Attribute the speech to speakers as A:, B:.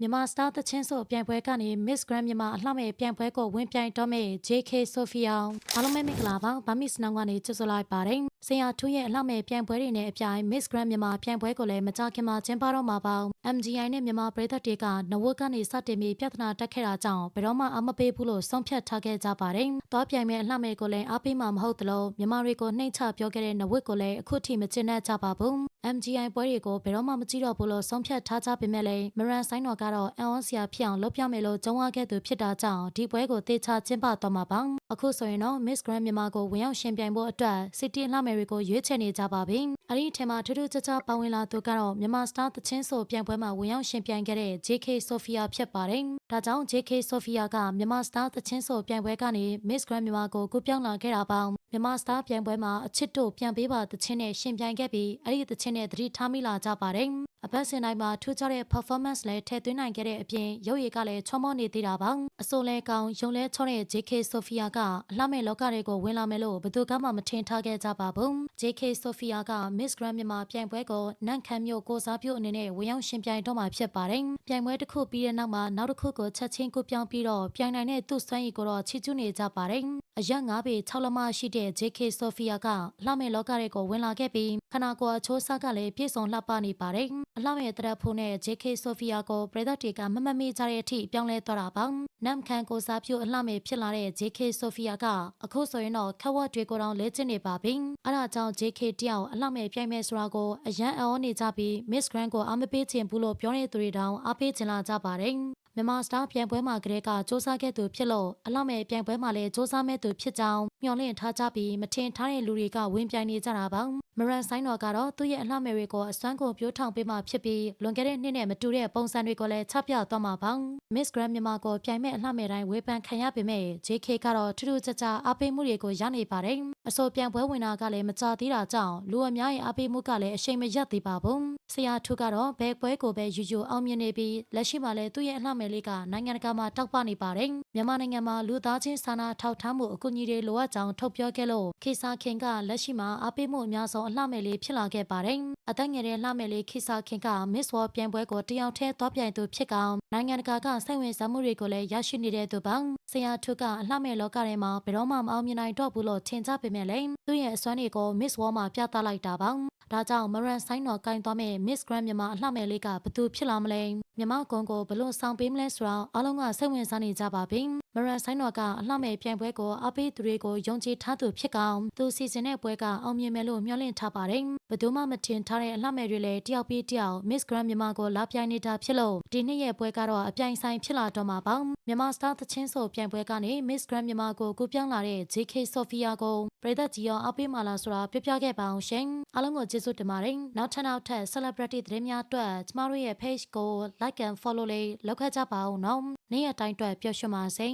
A: မြန်မာစတာသချင်းဆိုပြိုင်ပွဲကနေ Miss Grand မြန်မာအလှမဲ့ပြိုင်ပွဲကိုဝင်ပြိုင်တော့မဲ့ JK Sophia အားလုံးပဲမင်္ဂလာပါဗာမစ်နောင်ကနေကြိုဆိုလိုက်ပါတယ်ဆရာထူးရဲ့အလှမဲ့ပြိုင်ပွဲတွေနဲ့အပြိုင် Miss Grand မြန်မာပြိုင်ပွဲကိုလည်းမကြခင်မှာကျင်းပတော့မှာပါ MGI နဲ့မြန်မာပြည်သက်တွေကနဝတ်ကနေစတင်ပြီးပြဿနာတက်ခဲ့တာကြောင့်ဘယ်တော့မှအမပေးဘူးလို့ဆုံးဖြတ်ထားခဲ့ကြပါတယ်သွားပြိုင်မဲ့အလှမဲ့ကိုလည်းအားပေးမှာမဟုတ်သလိုမြန်မာတွေကိုနှိမ့်ချပြောခဲ့တဲ့နဝတ်ကိုလည်းအခုထိမကျင့်တတ်ကြပါဘူး MGI ပွဲတွေကိုဘယ်တော့မှမကြည့်တော့ဘူးလို့ဆုံးဖြတ်ထားကြပေမဲ့လည်းမရန်ဆိုင်တော်ကတော့အန်အောစရာဖြစ်အောင်လုပ်ပြမယ်လို့ကြုံရခဲ့သူဖြစ်တာကြောင့်ဒီပွဲကိုတေချာကျင်းပသွားမှာပါအခုဆိုရင်တော့ Miss Grand မြန်မာကိုဝင်ရောက်ရှင်ပြိုင်ဖို့အတွက် City လှမယ်တွေကိုရွေးချယ်နေကြပါပြီ အဲ့ဒီအထက်မှာထူးထူးခြားခြားပါဝင်လာသူကတော့မြန်မာ Star သချင်းဆိုပြိုင်ပွဲမှာဝင်ရောက်ရှင်ပြိုင်ခဲ့တဲ့ JK Sophia ဖြစ်ပါတယ်ဒါကြောင့် JK Sophia ကမြန်မာ Star သချင်းဆိုပြိုင်ပွဲကနေ Miss Grand မြန်မာကိုကူးပြောင်းလာခဲ့တာပါမြန်မာ Star ပြိုင်ပွဲမှာအချစ်တို့ပြန်ပေးပါသချင်းနဲ့ရှင်ပြိုင်ခဲ့ပြီးအဲ့ဒီသချင်းနဲ့သတိထားမိလာကြပါတယ်။အပတ်စဉ်တိုင်းမှာထူးခြားတဲ့ performance လည်းထည့်သွင်းနိုင်ခဲ့တဲ့အပြင်ရုပ်ရည်ကလည်းချောမောနေသေးတာပါ။အစိုးလဲကောင်းရုံလဲချောတဲ့ JK Sophia ကအလှမဲ့လောကတွေကိုဝင်လာမယ်လို့ဘယ်သူကမှမထင်ထားခဲ့ကြပါဘူး။ JK Sophia က Miss Grand မြန်မာပြိုင်ပွဲကိုနန့်ခမ်းမြို့ကိုစားပြုအနေနဲ့ဝင်ရောက်ရှင်ပြိုင်တော့မှာဖြစ်ပါတယ်။ပြိုင်ပွဲတစ်ခုပြီးတဲ့နောက်မှာနောက်တစ်ခုကိုချက်ချင်းကူပြောင်းပြီးတော့ပြိုင်နိုင်တဲ့သူ့စွမ်းရည်ကိုတော့ချီးကျူးနေကြပါတယ်။အရက်၅ပေ6လမရှိတဲ့ JK Sophia ကလှမဲ့လောကတွေကိုဝင်လာခဲ့ပြီးခနာကိုအချိုးစားကလည်းပြည့်စုံလှပနေပါတယ်။အလှမဲ့တရက်ဖို့နဲ့ JK Sophia ကိုပြည်သက်တွေကမမမေ့ကြတဲ့အထိပြောင်းလဲသွားတာပါ။နမ်ခန်ကိုစားပြုအလှမဲ့ဖြစ်လာတဲ့ JK Sophia ကအခုဆိုရင်တော့ခက်ဝက်တွေကိုတောင်လဲကျင့်နေပါပြီ။အဲဒါကြောင့် JK တယောက်အလှမဲ့ပြိုင်မဲ့ဆိုတာကိုအရန်အောနေကြပြီး Miss Grand ကိုအားမပေးချင်ဘူးလို့ပြောနေသူတွေတောင်အားပေးချင်လာကြပါတယ်။မြန်မာစတာပြိုင်ပွဲမှာကလေးကစူးစမ်းခဲ့သူဖြစ်လို့အလောက်မဲ့ပြိုင်ပွဲမှာလည်းစူးစမ်းမဲ့သူဖြစ်ကြောင်းမျှော်လင့်ထားကြပြီးမထင်ထားတဲ့လူတွေကဝင်ပြိုင်နေကြတာပါမရန်ဆိုင်တော်ကတော့သူ့ရဲ့အလှမဲ့တွေကိုအစွမ်းကုန်ပြိုးထောင်ပေးမှဖြစ်ပြီးလွန်ခဲ့တဲ့နှစ်နဲ့မတူတဲ့ပုံစံတွေကိုလည်းချပြသွားမှာပါ Miss Grand မြန်မာကိုပြိုင်မဲ့အလှမဲ့တိုင်းဝေဖန်ခံရပေမဲ့ JK ကတော့ထူးထူးခြားခြားအားပေးမှုတွေကိုရနေပါတယ် အဆိုပြိုင်ပွဲဝင်တာကလည်းမကြသေးတာကြောင့်လူအများရဲ့အားပေးမှုကလည်းအရှိန်မရပ်သေးပါဘူး ဆရာထူးကတော့ဘယ်ပွဲကိုပဲယူယူအောင်မြင်နေပြီးလက်ရှိမှာလည်းသူ့ရဲ့အလှမဲ့လေးကနိုင်ငံတကာမှာတောက်ပနေပါတယ်မြန်မာနိုင်ငံမှာလူသားချင်းစာနာထောက်ထားမှုအကူအညီတွေလိုအပ်ကြောင်းထုတ်ပြောခဲ့လို့ခေစာခင်ကလက်ရှိမှာအားပေးမှုအများဆုံးအလှမဲ့လေးဖြစ်လာခဲ့ပါတယ်အသက်ငယ်တဲ့လှမဲ့လေးခေစာခင်က Miss World ပြိုင်ပွဲကိုတယောက်တည်းသွားပြိုင်သူဖြစ်ကောင်နိုင်ငံတကာကစိတ်ဝင်စားမှုတွေကိုလည်းရရှိနေတဲ့သူပါဆရာထုကအလှမဲ့လောကထဲမှာဘယ်တော့မှမအောင်မြင်နိုင်တော့ဘူးလို့ထင်ကြပေမဲ့လည်းသူ့ရဲ့အစွမ်းတွေကို Miss World မှာပြသလိုက်တာပါဒါကြောင့်မရန်ဆိုင်တော်ကင်သွားမဲ့ Miss Grand မြန်မာအလှမဲ့လေးကဘသူဖြစ်လာမလဲမြန်မာကွန်ကိုဘလို့ဆောင်ပေးမလဲဆိုတာအားလုံးကစိတ်ဝင်စားနေကြပါပြီ မရန်ဆိုင်တော်ကအလှမဲ့ပြိုင်ပွဲကိုအပေးသူတွေကိုယုံကြည်ထားသူဖြစ်ကောင်သူစီစဉ်တဲ့ပွဲကအောင်မြင်မယ်လို့မျှော်လင့်ထားပါတယ်ဘယ်သူမှမထင်ထားတဲ့အလှမဲ့တွေလည်းတယောက်ပြီးတယောက် Miss Grand မြန်မာကိုလာပြိုင်နေတာဖြစ်လို့ဒီနှစ်ရဲ့ပွဲကတော့အပြိုင်ဆိုင်ဖြစ်လာတော့မှာပါမြန်မာစတာသချင်းဆိုပြိုင်ပွဲကနေ Miss Grand မြန်မာကိုကူပြောင်းလာတဲ့ JK Sophia ကိုပြည်သက်ကြီးရောအပေးမှလာဆိုတာပြပြခဲ့ပါအောင်ရှင်အားလုံးကိုကျေးဇူးတင်ပါတယ်နောက်ထပ်နောက်ထပ် celebrity သတင်းများအတွက်ကျမတို့ရဲ့ page ကို like and follow လေးလုပ်ခဲ့ကြပါဦးနော်နေ့ရက်တိုင်းအတွက်ပျော်ရွှင်ပါစေ